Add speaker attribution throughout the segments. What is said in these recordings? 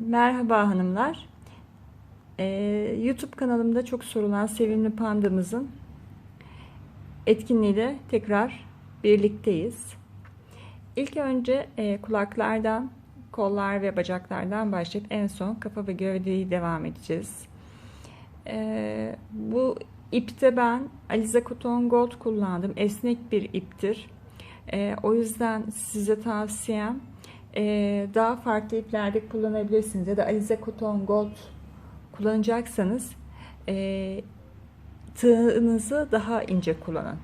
Speaker 1: Merhaba hanımlar. Ee, YouTube kanalımda çok sorulan sevimli pandamızın etkinliğiyle tekrar birlikteyiz. İlk önce e, kulaklardan, kollar ve bacaklardan başlayıp en son kafa ve gövdeyi devam edeceğiz. Ee, bu ipte ben Alize Cotton Gold kullandım. Esnek bir iptir. Ee, o yüzden size tavsiyem daha farklı iplerde kullanabilirsiniz ya da Alize Cotton Gold kullanacaksanız e, tığınızı daha ince kullanın.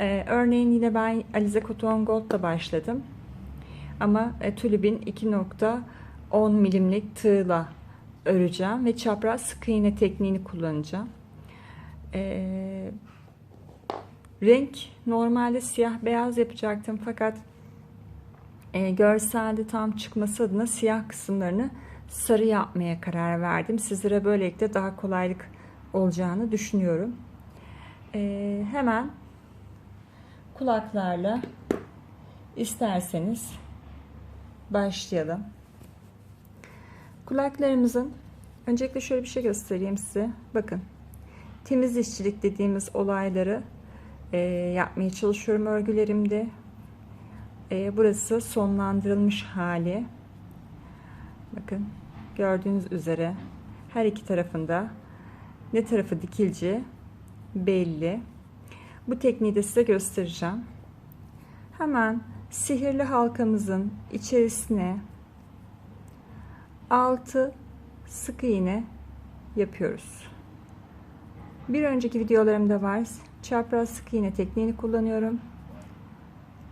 Speaker 1: Ee, örneğin yine ben Alize Cotton Gold'da başladım ama e, tülübin 2.10 milimlik tığla öreceğim ve çapraz sık iğne tekniğini kullanacağım. Ee, renk normalde siyah beyaz yapacaktım fakat e, görselde tam çıkması adına siyah kısımlarını sarı yapmaya karar verdim. Sizlere böylelikle daha kolaylık olacağını düşünüyorum. E, hemen kulaklarla isterseniz başlayalım. Kulaklarımızın öncelikle şöyle bir şey göstereyim size. Bakın temiz işçilik dediğimiz olayları e, yapmaya çalışıyorum örgülerimde. E, burası sonlandırılmış hali. Bakın gördüğünüz üzere her iki tarafında ne tarafı dikilci belli. Bu tekniği de size göstereceğim. Hemen sihirli halkamızın içerisine 6 sık iğne yapıyoruz. Bir önceki videolarımda var. Çapraz sık iğne tekniğini kullanıyorum.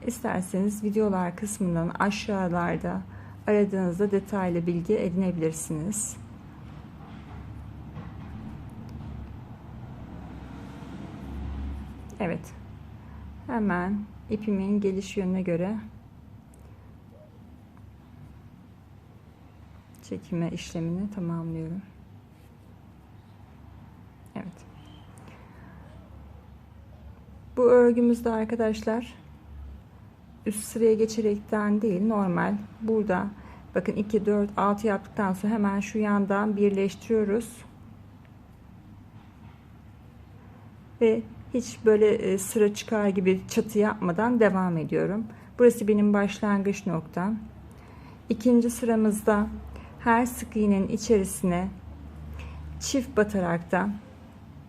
Speaker 1: İsterseniz videolar kısmından aşağılarda aradığınızda detaylı bilgi edinebilirsiniz. Evet. Hemen ipimin geliş yönüne göre çekime işlemini tamamlıyorum. Evet. Bu örgümüzde arkadaşlar üst sıraya geçerekten değil normal. Burada bakın 2 4 6 yaptıktan sonra hemen şu yandan birleştiriyoruz. Ve hiç böyle e, sıra çıkar gibi çatı yapmadan devam ediyorum. Burası benim başlangıç noktam. İkinci sıramızda her sık iğnenin içerisine çift bataraktan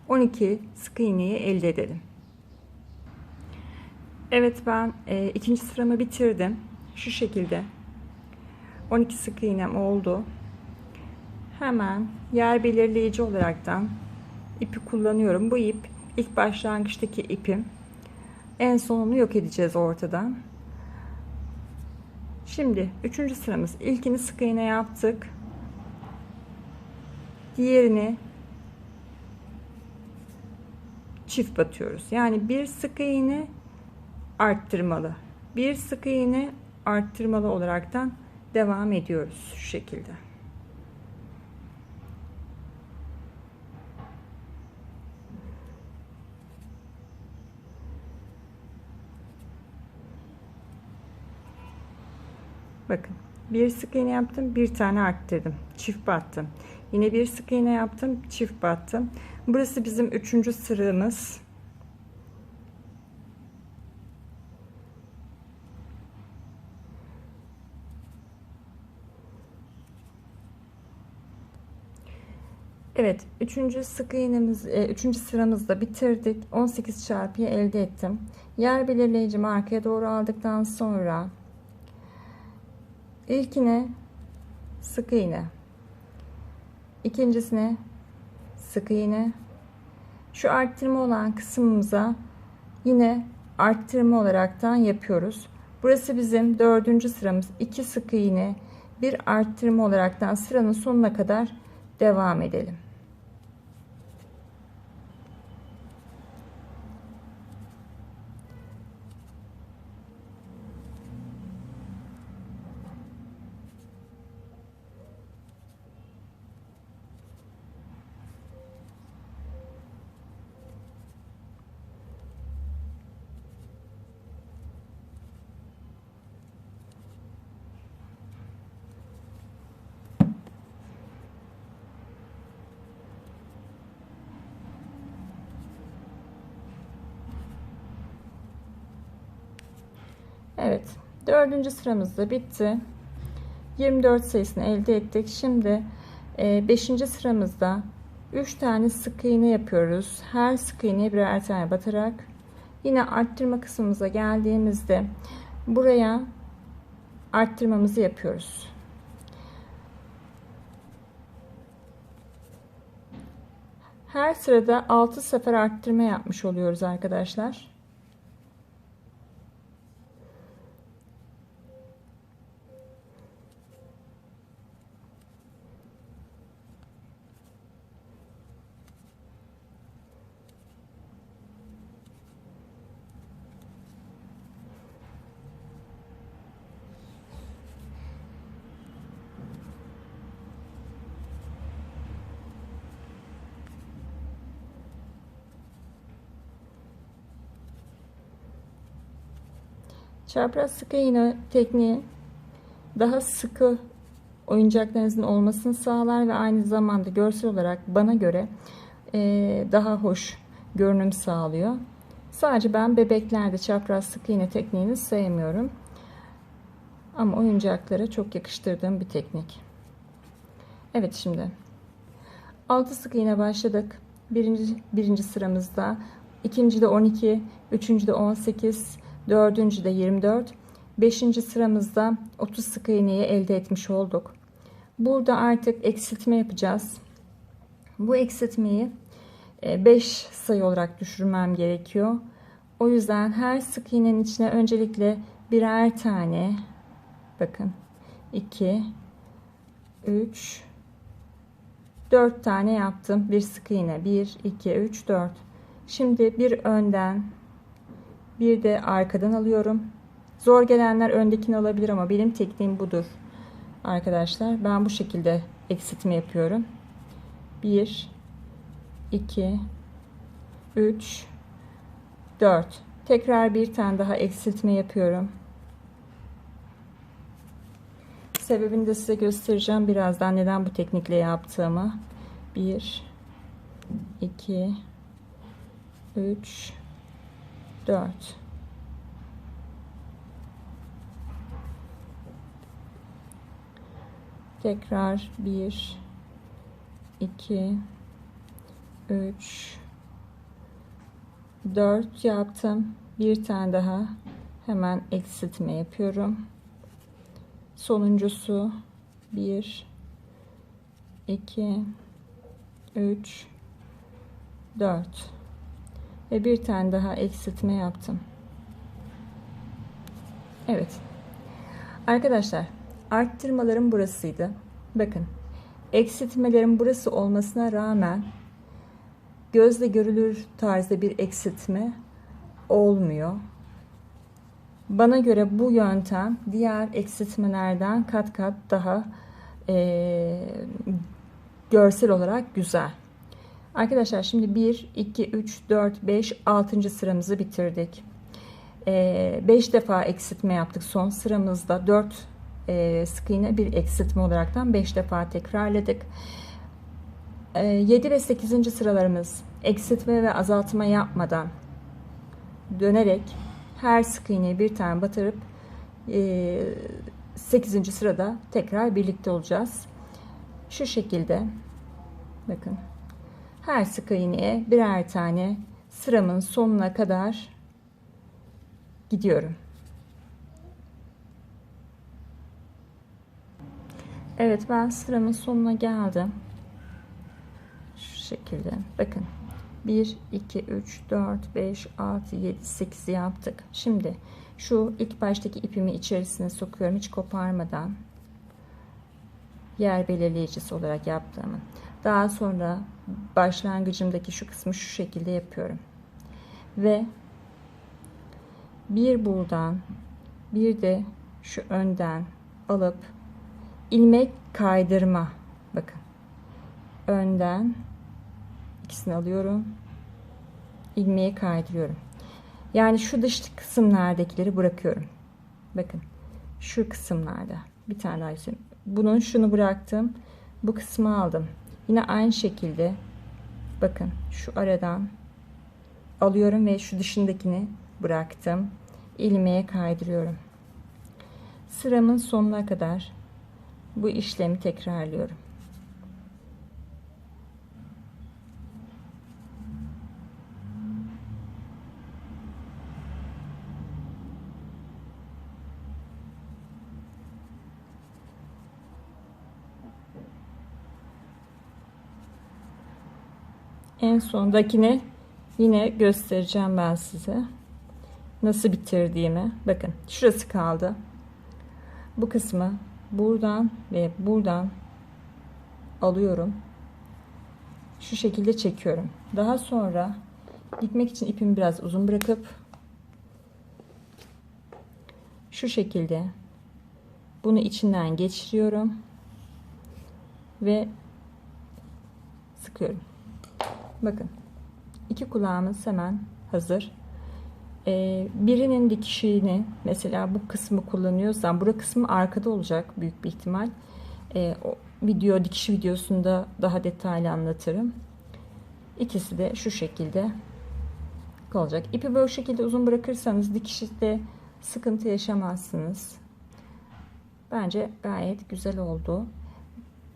Speaker 1: 12 sık iğneyi elde edelim Evet ben e, ikinci sıramı bitirdim. Şu şekilde. 12 sık iğnem oldu. Hemen yer belirleyici olaraktan ipi kullanıyorum. Bu ip ilk başlangıçtaki ipim. En sonunu yok edeceğiz ortadan. Şimdi üçüncü sıramız. İlkini sık iğne yaptık. Diğerini çift batıyoruz. Yani bir sık iğne arttırmalı. Bir sık iğne arttırmalı olaraktan devam ediyoruz şu şekilde. Bakın bir sık iğne yaptım bir tane arttırdım çift battım yine bir sık iğne yaptım çift battım burası bizim üçüncü sıramız Evet, üçüncü sık iğnemiz, e, üçüncü sıramızda bitirdik. 18 çarpıyı elde ettim. Yer belirleyici arkaya doğru aldıktan sonra ilkine sık iğne, ikincisine sık iğne, şu arttırma olan kısmımıza yine arttırma olaraktan yapıyoruz. Burası bizim dördüncü sıramız. 2 sık iğne, bir arttırma olaraktan sıranın sonuna kadar devam edelim. Dördüncü sıramız da bitti. 24 sayısını elde ettik. Şimdi 5. sıramızda 3 tane sık iğne yapıyoruz. Her sık iğneye birer tane batarak yine arttırma kısmımıza geldiğimizde buraya arttırmamızı yapıyoruz. Her sırada 6 sefer arttırma yapmış oluyoruz arkadaşlar. Çapraz sıkı iğne tekniği daha sıkı oyuncaklarınızın olmasını sağlar ve aynı zamanda görsel olarak bana göre e, daha hoş görünüm sağlıyor. Sadece ben bebeklerde çapraz sık iğne tekniğini sevmiyorum. Ama oyuncaklara çok yakıştırdığım bir teknik. Evet şimdi 6 sık iğne başladık. Birinci, birinci sıramızda, ikinci de 12, üçüncü de 18, Dördüncü de 24. Beşinci sıramızda 30 sık iğneyi elde etmiş olduk. Burada artık eksiltme yapacağız. Bu eksiltmeyi 5 e, sayı olarak düşürmem gerekiyor. O yüzden her sık iğnenin içine öncelikle birer tane bakın 2 3 4 tane yaptım. Bir sık iğne 1 2 3 4. Şimdi bir önden bir de arkadan alıyorum. Zor gelenler öndekini alabilir ama benim tekniğim budur. Arkadaşlar ben bu şekilde eksiltme yapıyorum. 1 2 3 4 Tekrar bir tane daha eksiltme yapıyorum. Sebebini de size göstereceğim birazdan neden bu teknikle yaptığımı. 1 2 3 4 tekrar 1 2 3 4 yaptım. Bir tane daha. Hemen eksiltme yapıyorum. Sonuncusu 1 2 3 4 ve bir tane daha eksiltme yaptım. Evet. Arkadaşlar arttırmalarım burasıydı. Bakın eksiltmelerim burası olmasına rağmen gözle görülür tarzda bir eksiltme olmuyor. Bana göre bu yöntem diğer eksiltmelerden kat kat daha e, görsel olarak güzel. Arkadaşlar şimdi 1, 2, 3, 4, 5, 6. sıramızı bitirdik. 5 ee, defa eksiltme yaptık son sıramızda. 4 e, sık iğne bir eksiltme olaraktan 5 defa tekrarladık. 7 ee, ve 8. sıralarımız eksiltme ve azaltma yapmadan dönerek her sık iğneyi bir tane batırıp 8. E, sırada tekrar birlikte olacağız. Şu şekilde bakın her sık iğneye birer tane sıramın sonuna kadar gidiyorum. Evet ben sıramın sonuna geldim. Şu şekilde bakın. 1, 2, 3, 4, 5, 6, 7, 8 yaptık. Şimdi şu ilk baştaki ipimi içerisine sokuyorum hiç koparmadan. Yer belirleyicisi olarak yaptığımı. Daha sonra başlangıcımdaki şu kısmı şu şekilde yapıyorum. Ve bir buradan bir de şu önden alıp ilmek kaydırma bakın önden ikisini alıyorum ilmeği kaydırıyorum yani şu dış kısımlardakileri bırakıyorum bakın şu kısımlarda bir tane daha bunun şunu bıraktım bu kısmı aldım Yine aynı şekilde bakın şu aradan alıyorum ve şu dışındakini bıraktım. ilmeğe kaydırıyorum. Sıramın sonuna kadar bu işlemi tekrarlıyorum. En sondakini yine göstereceğim ben size. Nasıl bitirdiğimi. Bakın şurası kaldı. Bu kısmı buradan ve buradan alıyorum. Şu şekilde çekiyorum. Daha sonra gitmek için ipimi biraz uzun bırakıp şu şekilde bunu içinden geçiriyorum ve sıkıyorum. Bakın iki kulağımız hemen hazır. Ee, birinin dikişini mesela bu kısmı kullanıyorsam bura kısmı arkada olacak büyük bir ihtimal. Ee, o video dikiş videosunda daha detaylı anlatırım. İkisi de şu şekilde olacak. İpi böyle şekilde uzun bırakırsanız dikişte sıkıntı yaşamazsınız. Bence gayet güzel oldu.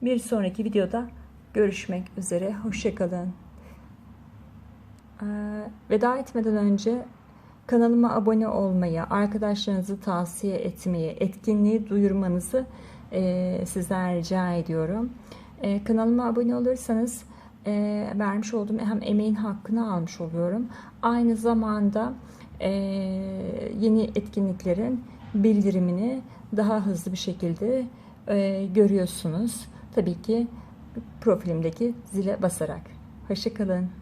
Speaker 1: Bir sonraki videoda görüşmek üzere. Hoşçakalın. Ee, veda etmeden önce kanalıma abone olmayı, arkadaşlarınızı tavsiye etmeyi, etkinliği duyurmanızı e, sizden rica ediyorum. E, kanalıma abone olursanız e, vermiş olduğum hem emeğin hakkını almış oluyorum. Aynı zamanda e, yeni etkinliklerin bildirimini daha hızlı bir şekilde e, görüyorsunuz. Tabii ki profilimdeki zile basarak. Hoşçakalın.